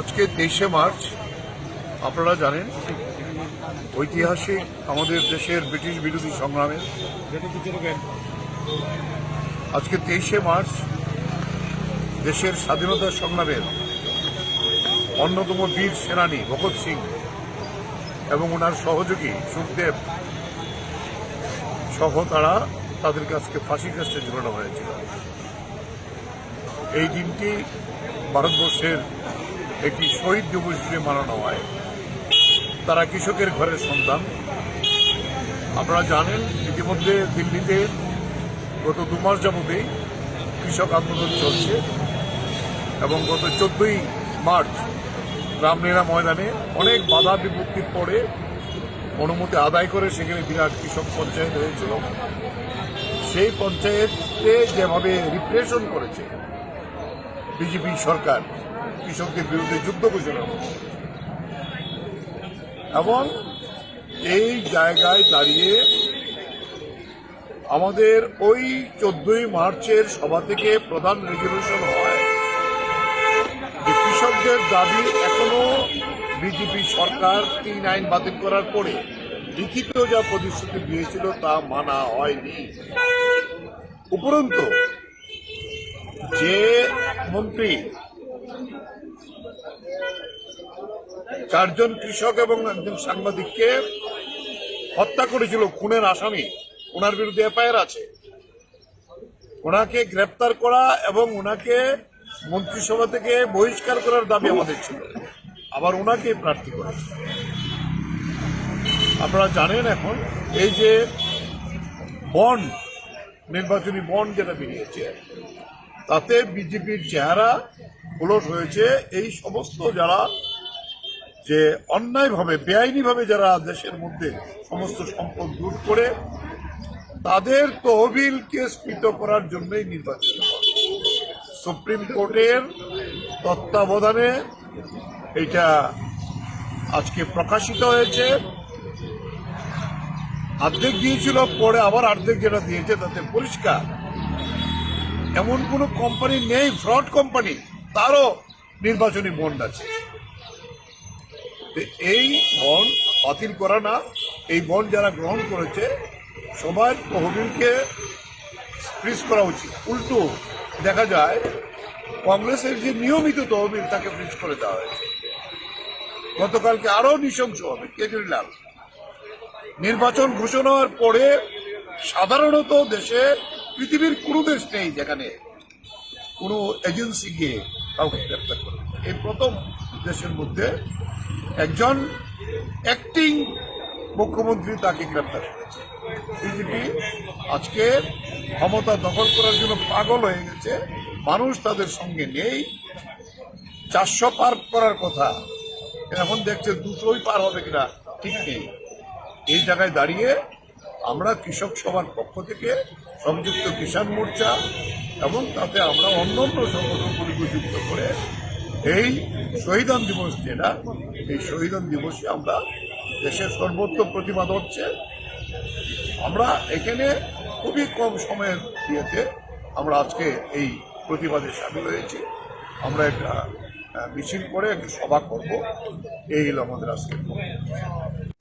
আজকে তেইশে মার্চ, আপনারা জানেন, ঐতিহাসিক আমাদের দেশের ব্রিটিশ বিরোধী সংগ্রামের আজকে তেইশে মার্চ, দেশের স্বাধীনতা সংগ্রামের অন্যতম বীর সেনানী ভগৎ সিং এবং ওনার সহযোগী সুখদেব সহ তারা তাদের আজকে ফাঁসি কাস্টে ঝুলানো হয়েছিল। এই দিনটি ভারতবর্ষের একটি শহীদ দিবস হিসেবে মানানো হয়। তারা কৃষকের ঘরের সন্তান। আপনারা জানেন, ইতিমধ্যে দিল্লিতে গত দু মাস যাবতেই কৃষক আন্দোলন চলছে এবং গত চোদ্দই মার্চ রামলীলা ময়দানে অনেক বাধা বিপত্তির পরে অনুমতি আদায় করে সেখানে বিরাট কৃষক পঞ্চায়েত হয়েছিল। সেই পঞ্চায়েতে যেভাবে রিপ্রেশন করেছে বিজেপি সরকার কৃষকদের বিরুদ্ধে যুদ্ধ ঘোষণা করেছে। এবং এই জায়গায় দাঁড়িয়ে আমাদের ওই চোদ্দই মার্চের সভা থেকে প্রধান রেজলিউশন হয় যে কৃষকদের দাবি এখনও বিজেপি সরকার তিন আইন বাতিল করার পরে লিখিত যা প্রতিশ্রুতি দিয়েছিল তা মানা হয়নি। উপরন্তু যে মন্ত্রী, চারজন কৃষক এবং একজন সাংবাদিককে হত্যা করেছিল খুনের আসামি, ওনার বিরুদ্ধে এফআইআর আছে। ওনাকে গ্রেপ্তার করা এবং ওনাকে মন্ত্রিসভা থেকে বহিষ্কার করার দাবি আমাদের ছিল। আবার ওনাকে প্রার্থী করেছে। আপনারা জানেন এখন, এই যে বন্ড, নির্বাচনী বন্ড যেটা বেরিয়েছে তাতে বিজেপির চেহারা উলট হয়েছে। এই সমস্ত যারা যে অন্যায়ভাবে, বেআইনিভাবে যারা দেশের মধ্যে সমস্ত সম্পদ দূর করে, তাদের তহবিলকে স্ফীত করার জন্যই নির্বাচিত সুপ্রিম কোর্টের তত্ত্বাবধানে এটা আজকে প্রকাশিত হয়েছে। অর্ধেক দিয়েছিল, পরে আবার অর্ধেক যেটা দিয়েছে, তাতে পরিষ্কার এমন কোন কোম্পানি নেই ফ্রড কোম্পানি তারও নির্বাচনী বন্ড আছে। এই বন্ড বাতিল করা না, এই বন্ড যারা গ্রহণ করেছে সবার তহবিলকে ফ্রিজ করা উচিত। উল্টো, দেখা যায়, কংগ্রেসের যে নিয়মিত তহবিল, তাকে ফ্রিজ করে দেওয়া হয়েছে। গতকালকে আরও নৃশংস হবে কেজরিলাল নির্বাচন ঘোষণা হওয়ার পরে সাধারণত দেশে পৃথিবীর কোনো দেশ নেই যেখানে কোনো এজেন্সি গিয়ে কাউকে গ্রেপ্তার করে। এই প্রথম দেশের মধ্যে একজন অ্যাক্টিং মুখ্যমন্ত্রী তাকে গ্রেপ্তার করেছে। বিজেপি আজকে ক্ষমতা দখল করার জন্য পাগল হয়ে গেছে। মানুষ তাদের সঙ্গে নেই। চারশো পার করার কথা। এখন দেখছে দুশোই পার হবে কিনা ঠিক নেই। এই জায়গায় দাঁড়িয়ে আমরা কৃষক সভার পক্ষ থেকে সংযুক্ত কিষাণ মোর্চা এবং তাতে আমরা অন্য অন্যান্য সংগঠনগুলিকে যুক্ত করে এই শহীদান দিবস যেটা, এই শহীদান দিবসে আমরা দেশের সর্বত্র প্রতিবাদ হচ্ছে আমরা এখানে খুবই কম সময়ের ইয়েতে আমরা আজকে এই প্রতিবাদে সামিল হয়েছি। আমরা একটা মিছিল করে একটা সভা করব। এই হলো আমাদের আজকের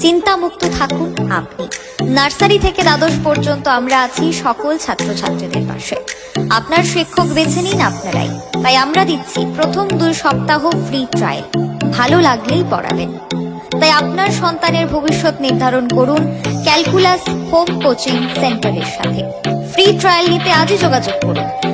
চিন্তামুক্ত থাকুন আপনি। নার্সারি থেকে দ্বাদশ পর্যন্ত আমরা আছি সকল ছাত্রছাত্রীদের পাশে। আপনার শিক্ষক বেছে নিন আপনারাই। তাই আমরা দিচ্ছি প্রথম দুই সপ্তাহ ফ্রি ট্রায়াল ভালো লাগলেই পড়াবেন। তাই আপনার সন্তানের ভবিষ্যৎ নির্ধারণ করুন ক্যালকুলাস হোম কোচিং সেন্টারের সাথে। ফ্রি ট্রায়াল নিতে আজই যোগাযোগ করুন।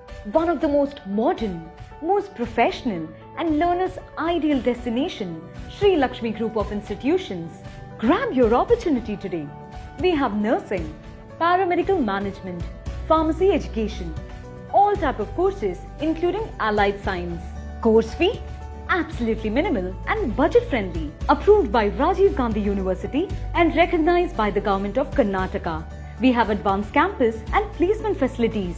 One of the most modern, most professional, and learners' ideal destination, Sri Lakshmi Group of Institutions. Grab your opportunity today. We have nursing, paramedical management, pharmacy education, all type of courses including allied science. Course fee? Absolutely minimal and budget friendly. Approved by Rajiv Gandhi University and recognized by the government of Karnataka. We have advanced campus and placement facilities.